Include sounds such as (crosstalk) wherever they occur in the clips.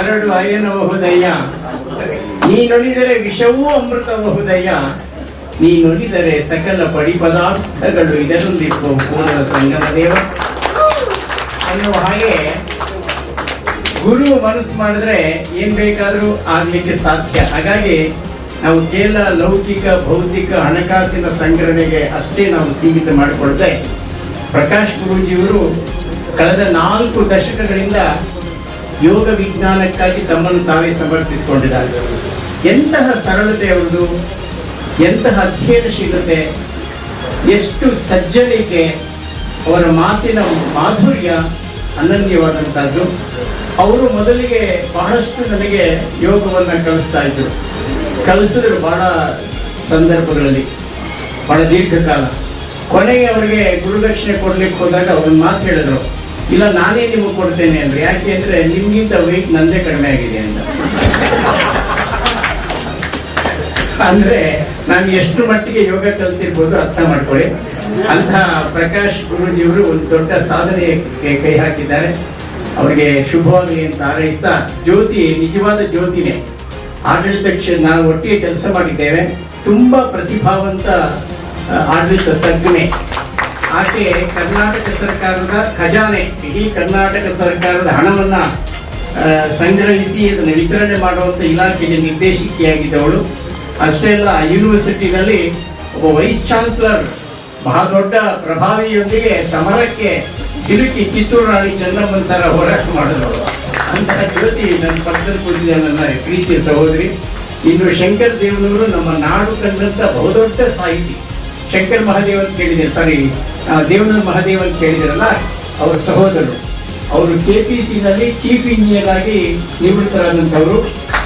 ಎರಡು ನೀ ನುಡಿದರೆ ವಿಷವೂ ಅಮೃತಬಹುದಯ್ಯ ನುಡಿದರೆ ಸಕಲ ಪಡಿ ಪದಾರ್ಥಗಳು ಇದರಲ್ಲಿರುವ ಪೂರ್ಣ ಸಂಗಮ ದೇವ. ಅನ್ನುವ ಹಾಗೆ ಗುರು ಮನಸ್ಸು ಮಾಡಿದ್ರೆ ಏನ್ ಬೇಕಾದ್ರೂ ಆಗ್ಲಿಕ್ಕೆ ಸಾಧ್ಯ. ಹಾಗಾಗಿ ನಾವು ಕೇವಲ ಲೌಕಿಕ, ಭೌತಿಕ ಹಣಕಾಸಿನ ಸಂಗ್ರಹಣೆಗೆ ಅಷ್ಟೇ ನಾವು ಸೀಮಿತ ಮಾಡಿಕೊಳ್ತೇವೆ ಪ್ರಕಾಶ್ ಗುರೂಜಿಯವರು ಕಳೆದ ನಾಲ್ಕು ದಶಕಗಳಿಂದ ಯೋಗ ವಿಜ್ಞಾನಕ್ಕಾಗಿ ತಮ್ಮನ್ನು ತಾವೇ ಸಮರ್ಪಿಸಿಕೊಂಡಿದ್ದಾರೆ ಎಂತಹ ಸರಳತೆ ಅವರದು ಎಂತಹ ಅಧ್ಯಯನಶೀಲತೆ, ಎಷ್ಟು ಸಜ್ಜನಿಕೆ, ಅವರ ಮಾತಿನ ಮಾಧುರ್ಯ ಅನನ್ಯವಾದಂತಹದ್ದು ಅವರು ಮೊದಲಿಗೆ ಬಹಳಷ್ಟು ನನಗೆ ಯೋಗವನ್ನು ಕಲಿಸ್ತಾ ಇದ್ರು. ಕಲಿಸಿದ್ರು ಬಹಳ ಸಂದರ್ಭಗಳಲ್ಲಿ, ಬಹಳ ದೀರ್ಘಕಾಲ. ಕೊನೆಗೆ ಅವರಿಗೆ ಗುರುದಕ್ಷಿಣೆ ಕೊಡಲಿಕ್ಕೆ ಹೋದಾಗ ಅವ್ರನ್ನ ಮಾತು ಹೇಳಿದ್ರು. ಇಲ್ಲ, ನಾನೇ ನಿಮಗೆ ಕೊಡ್ತೇನೆ ಅಂದ್ರೆ ಯಾಕೆ ಅಂದ್ರೆ ನಿಮ್ಗಿಂತ ವೆಯ್ಟ್ ನಂದೇ ಕಡಿಮೆ ಆಗಿದೆ ಅಂತ. ಅಂದ್ರೆ ನಾನು ಎಷ್ಟು ಮಟ್ಟಿಗೆ ಯೋಗ ಕಲ್ತಿರ್ಬೋದು ಅರ್ಥ ಮಾಡ್ಕೊಳ್ಳಿ. ಅಂತ ಪ್ರಕಾಶ್ ಗುರುಜಿಯವರು ಒಂದು ದೊಡ್ಡ ಸಾಧನೆ ಕೈ ಹಾಕಿದ್ದಾರೆ. ಅವರಿಗೆ ಶುಭವಾಗಲಿ ಅಂತ ಹಾರೈಸ್ತಾ, ಜ್ಯೋತಿ, ನಿಜವಾದ ಜ್ಯೋತಿನೇ. ಆಡಳಿತ ಕ್ಷೇತ್ರ ನಾವು ಒಟ್ಟಿಗೆ ಕೆಲಸ ಮಾಡಿದ್ದೇವೆ. ತುಂಬಾ ಪ್ರತಿಭಾವಂತ ಆಡಳಿತ ತಜ್ಞೆ ಆಕೆ ಕರ್ನಾಟಕ ಸರ್ಕಾರದ ಖಜಾನೆ. ಇಡೀ ಕರ್ನಾಟಕ ಸರ್ಕಾರದ ಹಣವನ್ನ ಸಂಗ್ರಹಿಸಿ ಅದನ್ನು ವಿತರಣೆ ಮಾಡುವಂತ ಇಲಾಖೆಗೆ ನಿರ್ದೇಶಕಿಯಾಗಿದ್ದವಳು. ಅಷ್ಟೇ ಅಲ್ಲ ಯೂನಿವರ್ಸಿಟಿನಲ್ಲಿ ಒಬ್ಬ ವೈಸ್ ಚಾನ್ಸಲರ್ ಬಹಳ ದೊಡ್ಡ ಪ್ರಭಾವಿಯೊಂದಿಗೆ ಸಮರಕ್ಕೆ ಸಿಲುಕಿ ಕಿತ್ತೂರು ರಾಣಿ ಚೆನ್ನಮ್ಮನ ಹೋರಾಟ ಮಾಡಿದವಳು. ಅಂತಹ ಜ್ಯೋತಿ ನನ್ನ ಪಕ್ಕದಲ್ಲಿ ಕೂತಿದ್ದ ನನ್ನ ಪ್ರೀತಿಯ ಸಹೋದರಿ. ಇನ್ನು ಶಂಕರ್ ದೇವನವರು ನಮ್ಮ ನಾಡು ಕಂಡಂಥ ಬಹುದೊಡ್ಡ ಸಾಹಿತಿ. ಶಂಕರ್ ಮಹಾದೇವ್ ಅಂತ ಕೇಳಿದೆ, ಸಾರಿ ದೇವನೂರು ಮಹಾದೇವ್ ಅಂತ ಕೇಳಿದಿರಲ್ಲ ಅವರ ಸಹೋದರರು. ಅವರು ಕೆ ಪಿ ನಲ್ಲಿ ಚೀಫ್ ಇಂಜಿನಿಯರ್ ಆಗಿ ನಿವೃತ್ತರಾದಂಥವರು.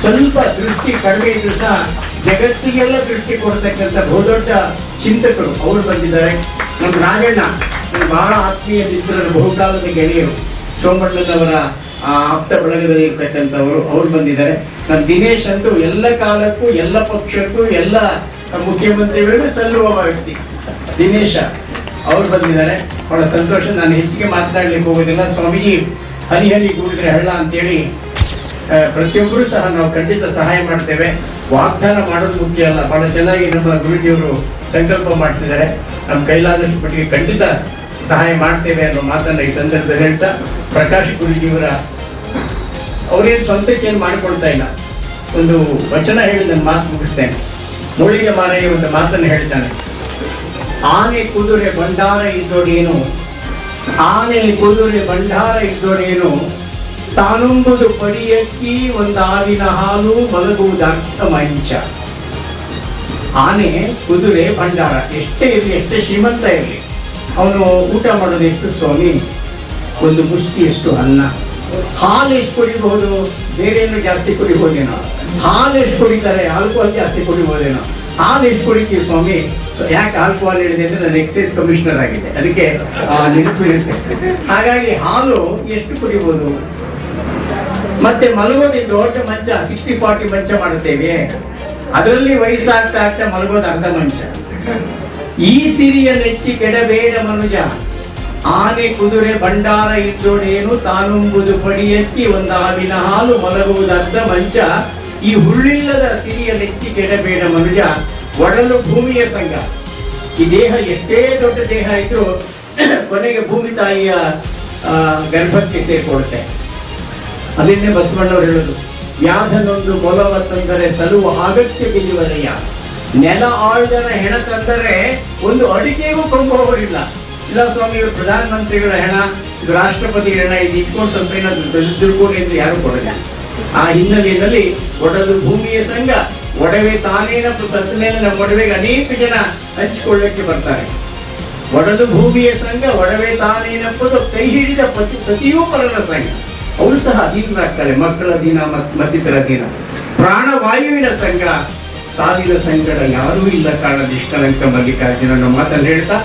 ಸ್ವಲ್ಪ ದೃಷ್ಟಿ ಕಡಿಮೆ ಇದ್ರು ಸಹ ಜಗತ್ತಿಗೆಲ್ಲ ದೃಷ್ಟಿ ಕೊಡ್ತಕ್ಕಂಥ ಬಹುದೊಡ್ಡ ಚಿಂತಕರು ಅವರು ಬಂದಿದ್ದಾರೆ. ನಮ್ಮ ರಾಜಣ್ಣ ಬಹಳ ಆತ್ಮೀಯ ಮಿತ್ರರು, ಬಹುಕಾಲದ ಗೆಳೆಯರು. ಸೋಮಣ್ಣನವರ ಆಪ್ತ ಬಳಗದಲ್ಲಿ ಇರ್ತಕ್ಕಂಥವರು ಅವ್ರು ಬಂದಿದ್ದಾರೆ. ನಮ್ಮ ದಿನೇಶ್ ಅಂತೂ ಎಲ್ಲ ಕಾಲಕ್ಕೂ, ಎಲ್ಲ ಪಕ್ಷಕ್ಕೂ, ಎಲ್ಲ ಮುಖ್ಯಮಂತ್ರಿಗಳಿಗೆ ಸಲ್ಲುವ ವ್ಯಕ್ತಿ. ದಿನೇಶ ಅವ್ರು ಬಂದಿದ್ದಾರೆ. ಬಹಳ ಸಂತೋಷ. ನಾನು ಹೆಚ್ಚಿಗೆ ಮಾತನಾಡ್ಲಿಕ್ಕೆ ಹೋಗೋದಿಲ್ಲ. ಸ್ವಾಮೀಜಿ ಹನಿ ಹನಿ ಕೂಡಿದ್ರೆ ಹಳ್ಳ ಅಂತೇಳಿ ಪ್ರತಿಯೊಬ್ಬರೂ ಸಹ ನಾವು ಖಂಡಿತ ಸಹಾಯ ಮಾಡ್ತೇವೆ. ವಾಗ್ದಾನ ಮಾಡೋದು ಮುಖ್ಯ ಅಲ್ಲ. ಬಹಳ ಚೆನ್ನಾಗಿ ನಮ್ಮ ಗುರುಜಿಯವರು ಸಂಕಲ್ಪ ಮಾಡ್ತಿದ್ದಾರೆ. ನಮ್ಮ ಕೈಲಾದಷ್ಟು ಮಟ್ಟಿಗೆ ಖಂಡಿತ ಸಹಾಯ ಮಾಡ್ತೇವೆ ಅನ್ನೋ ಮಾತನ್ನ ಈ ಸಂದರ್ಭದಲ್ಲಿ ಹೇಳ್ತಾ, ಪ್ರಕಾಶ್ ಗುರುಜಿಯವರ ಅವರೇನು ಸ್ವಂತಕ್ಕೆ ಏನು ಮಾಡಿಕೊಳ್ತಾ ಇಲ್ಲ. ಒಂದು ವಚನ ಹೇಳಿ ನನ್ನ ಮಾತು ಮುಗಿಸ್ತೇನೆ. ಮೂಳಿಗೆ ಮಾರೆಯ ಒಂದು ಮಾತನ್ನು ಹೇಳ್ತಾನೆ ಆನೆ ಕುದುರೆ ಭಂಡಾರ ಇದ್ದೊಡೇನು? ಆನೆ ಕುದುರೆ ಭಂಡಾರ ಇದ್ದೊಡೇನು? ತಾನುಂಬುದು ಪಡಿಯಕ್ಕಿ ಒಂದು ಆವಿನ ಹಾಲು ಮಲಗುವುದು ಅರ್ಥ ಮಂಚ. ಆನೆ ಕುದುರೆ ಭಂಡಾರ ಎಷ್ಟೇ ಇರಲಿ, ಎಷ್ಟೇ ಶ್ರೀಮಂತ ಇರಲಿ, ಅವನು ಊಟ ಮಾಡೋದು ಎಷ್ಟು ಸ್ವಾಮಿ? ಒಂದು ಮುಷ್ಟಿಯಷ್ಟು ಅನ್ನ? ಹಾಲು ಎಷ್ಟು ಕುಡಿಬಹುದು? ಬೇರೆ ಏನು ಜಾಸ್ತಿ ಕುಡಿಬೋದೇನೋ ಹಾಲು ಎಷ್ಟು ಕುಡಿತಾರೆ? ಆಲ್ಕೋಹಾಲ್ ಜಾಸ್ತಿ ಕುಡಿಬೋದೇನೋ ಹಾಲು ಎಷ್ಟು ಕುಡಿತೀವಿ ಸ್ವಾಮಿ? ಯಾಕೆ ಆಲ್ಕೋಹಾಲ್ ಹೇಳಿದೆ ಅಂದ್ರೆ ನಾನು ಎಕ್ಸೈಸ್ ಕಮಿಷನರ್ ಆಗಿದೆ. ಅದಕ್ಕೆ ನೆನಪಿರುತ್ತೆ ಹಾಗಾಗಿ ಹಾಲು ಎಷ್ಟು ಕುಡಿಬಹುದು ಮತ್ತೆ ಮಲಗೋದಿದ್ದು ದೊಡ್ಡ ಮಂಚ ಸಿಕ್ಸ್ಟಿ ಫಾರ್ಟಿ ಮಂಚ ಮಾಡುತ್ತೇವೆ. ಅದರಲ್ಲಿ ವಯಸ್ಸಾಗ್ತಾ ಆಗ್ತಾ ಮಲಗೋದು ಅರ್ಧ ಮಂಚ. ಈ ಸಿರಿಯ ನೆಚ್ಚಿ ಕೆಡಬೇಡ ಮನುಜ. ಆನೆ, ಕುದುರೆ, ಭಂಡಾರ ಇದ್ದೋಡೇನು ತಾನುಂಬುದು ಪಡಿಯೆತ್ತಿ ಒಂದು ಹಾವಿನ ಹಾಲು ಮಲಗುವುದು ಅರ್ಧ ಮಂಚ. ಈ ಹುಳ್ಳಿಲ್ಲದ ಸಿರಿಯ ನೆಚ್ಚಿ ಕೆಡಬೇಡ ಮನುಜ. ಒಡಲು ಭೂಮಿಯ ಸಂಘ. ಈ ದೇಹ ಎಷ್ಟೇ ದೊಡ್ಡ ದೇಹ ಇದ್ರೂ (clears throat) ಕೊನೆಗೆ ಭೂಮಿ ತಾಯಿಯ ಗರ್ಭಕ್ಕೆ ಸೇರ್ಕೊಳುತ್ತೆ ಅದನ್ನೇ ಬಸವಣ್ಣವರು ಹೇಳುದು ವ್ಯಾಧನೊಂದು ಮೊಲವ ತಂದರೆ ಸಲುವ ಅಗತ್ಯ ಬಿಲ್ಲುವರೆಯ ನೆಲ ಆಳ್ದನ ಹೆಣ ತಂದರೆ ಒಂದು ಅಡಿಕೆಗೂ ಕೊಂಬು ಇಲ್ಲ ಸ್ವಾಮಿ, ಇವರು ಪ್ರಧಾನಮಂತ್ರಿಗಳ ಹೆಣ ರಾಷ್ಟ್ರಪತಿ ಹೆಣ, ಇದು ಇಟ್ಕೊಂಡು ಸ್ವಲ್ಪ ಏನಾದ್ರು ಎಂದು ಯಾರು ಕೊಡಲ್ಲ. ಆ ಹಿನ್ನೆಲೆಯಲ್ಲಿ ಒಡಲು ಭೂಮಿಯ ಸಂಘ. ಒಡವೆ ತಾನೇನಪ್ಪ ಸತ್ತ ಮೇಲೆ ನಮ್ಮ ಒಡವೆಗೆ ಅನೇಕ ಜನ ಹಂಚಿಕೊಳ್ಳಕ್ಕೆ ಬರ್ತಾರೆ. ಒಡಲು ಭೂಮಿಯ ಸಂಘ, ಒಡವೆ ತಾನೇನಪ್ಪದು ಕೈ ಹಿಡಿದ ಪ್ರತಿ ಪ್ರತಿಯೊಬ್ಬರನ್ನ ಸಂಘ. ಅವರು ಸಹ ಅಧೀನರಾಗ್ತಾರೆ, ಮಕ್ಕಳ ದಿನ ಮತ್- ಮತ್ತಿತರ ದಿನ ಪ್ರಾಣವಾಯುವಿನ ಸಂಘ, ಸಾವಿನ ಸಂಕಟ ಯಾರೂ ಇಲ್ಲ ಕಾರಣ ನಿಷ್ಕಲಂಕ ಮಲ್ಲಿಕಾರ್ಜುನ ಮಾತನ್ನು ಹೇಳ್ತಾ